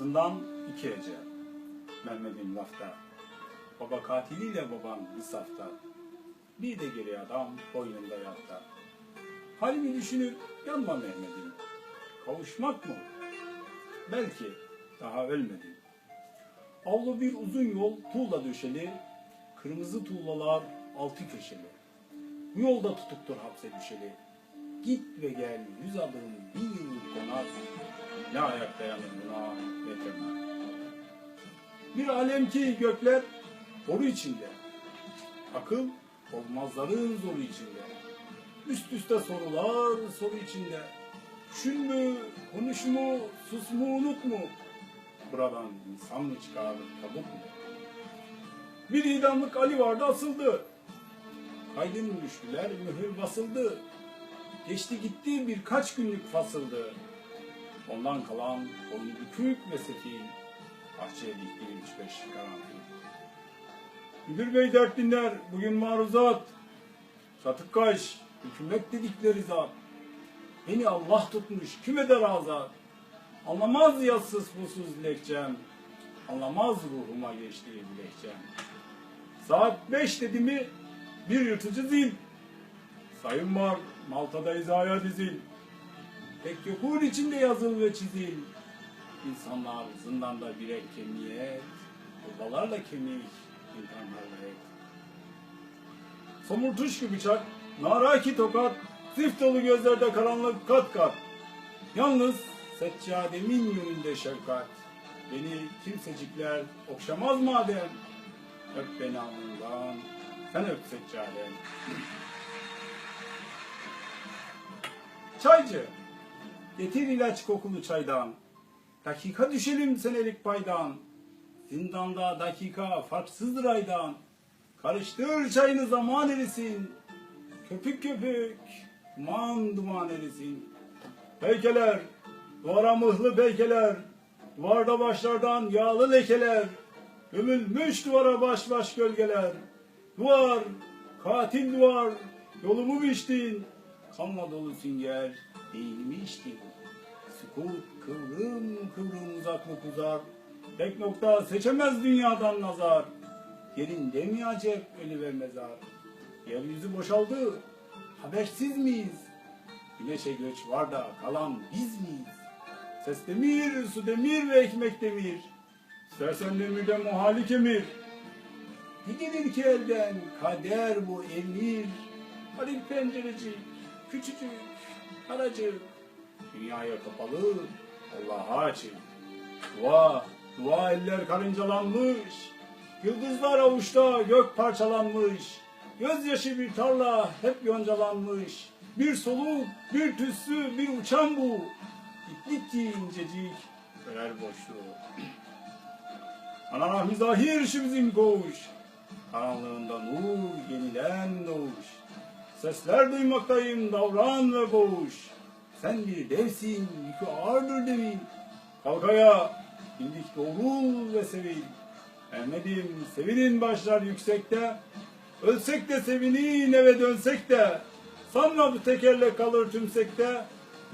Zindan iki ece. Mehmet'in lafta. Baba katiliyle baban bir safta. Bir de geri adam boynunda yatta. Halimi düşünüp yanma Mehmet'im. Kavuşmak mı? Belki daha ölmedim. Avlu bir uzun yol tuğla döşeli, kırmızı tuğlalar altı köşeli. Bu yolda tutuktur hapse düşeli. Git ve gel yüz adım bin yıllık konak. Ne ayak dayanır buna tırnak. Bir alem ki gökler boru içinde. Akıl olmazların zoru içinde. Üst üste sorular soru içinde. Düşün mü, konuş mu, sus mu, unut mu? Buradan insan mı çıkar, tabut mu? Bir idamlık Ali vardı asıldı. Kaydın düştüler, mühür basıldı. Geçti gitti birkaç günlük fasıldı. Ondan kalan boynu bükük ve sefil. Bahçeye dikti üç beş karanfil. Müdür bey dert dinler, bugün maruzat. Satık kaş, hükümet dedikleri zat. Beni Allah tutmuş, küme de razat. Anlamaz yatsız busuz dilekçem. Anlamaz ruhuma geçti dilekçem. Saat beş dedi mi bir yırtıcı zil. Sayın var, Malta'da hizaya dizil. Tek yokur içinde yazıl ve çizil. İnsanlar zindanda birer kemiğe, babalarla kemik, insanlarla et. Somurtuş gibi bıçak, naraki tokat, zift dolu gözlerde karanlık kat kat. Yalnız seccademin yönünde şefkat. Beni kimsecikler okşamaz madem. Öp beni alnından, sen öp seccadem. Çaycı, getir ilaç kokulu çaydan. Dakika düşelim senelik paydan. Zindanda dakika farksızdır aydan. Karıştır çayını zaman erisin. Köpük köpük, duman duman erisin. Peykeler, duvara mıhlı peykeler. Duvarda başlardan yağlı lekeler. Gömülmüş duvara baş baş gölgeler. Duvar, katil duvar, yolumu biçtin. Kanla dolu sünger, içtin. Sukut kıvrım kıvrım uzaklık uzar. Tek nokta seçemez dünyadan nazar. Yerinde mi acep ölü ve mezar? Yeryüzü boşaldı. Habersiz miyiz? Güneşe göç var da kalan biz miyiz? Ses demir, su demir ve ekmek demir. İstersen demirde muhali kemir. Ne gelir ki elden kader bu emir. Halil pencerecik, küçücük, karacık. Dünyaya kapalı, Allah'a açık. Dua, dua eller karıncalanmış. Yıldızlar avuçta gök parçalanmış. Gözyaşı bir tarla hep yoncalanmış. Bir soluk, bir tüssü, bir uçan bu. İplikçi incecik, örer boşluğu. Ana rahmi zahir bizim koğuş. Karanlığında nur, yeniden doğuş. Sesler duymaktayım davran ve boğuş. Sen bir devsin, yükü ağırdır devin. Kalkaya, bildik doğrul ve sevin. Mehmet'im sevinin başlar yüksekte. Ölsek de sevinin eve dönsek de. Sanma bu tekerle kalır tümsekte.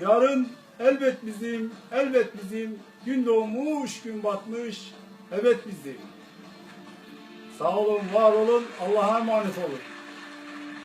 Yarın elbet bizim, elbet bizim. Gün doğmuş, gün batmış. Evet bizim. Sağ olun, var olun. Allah'a emanet olun.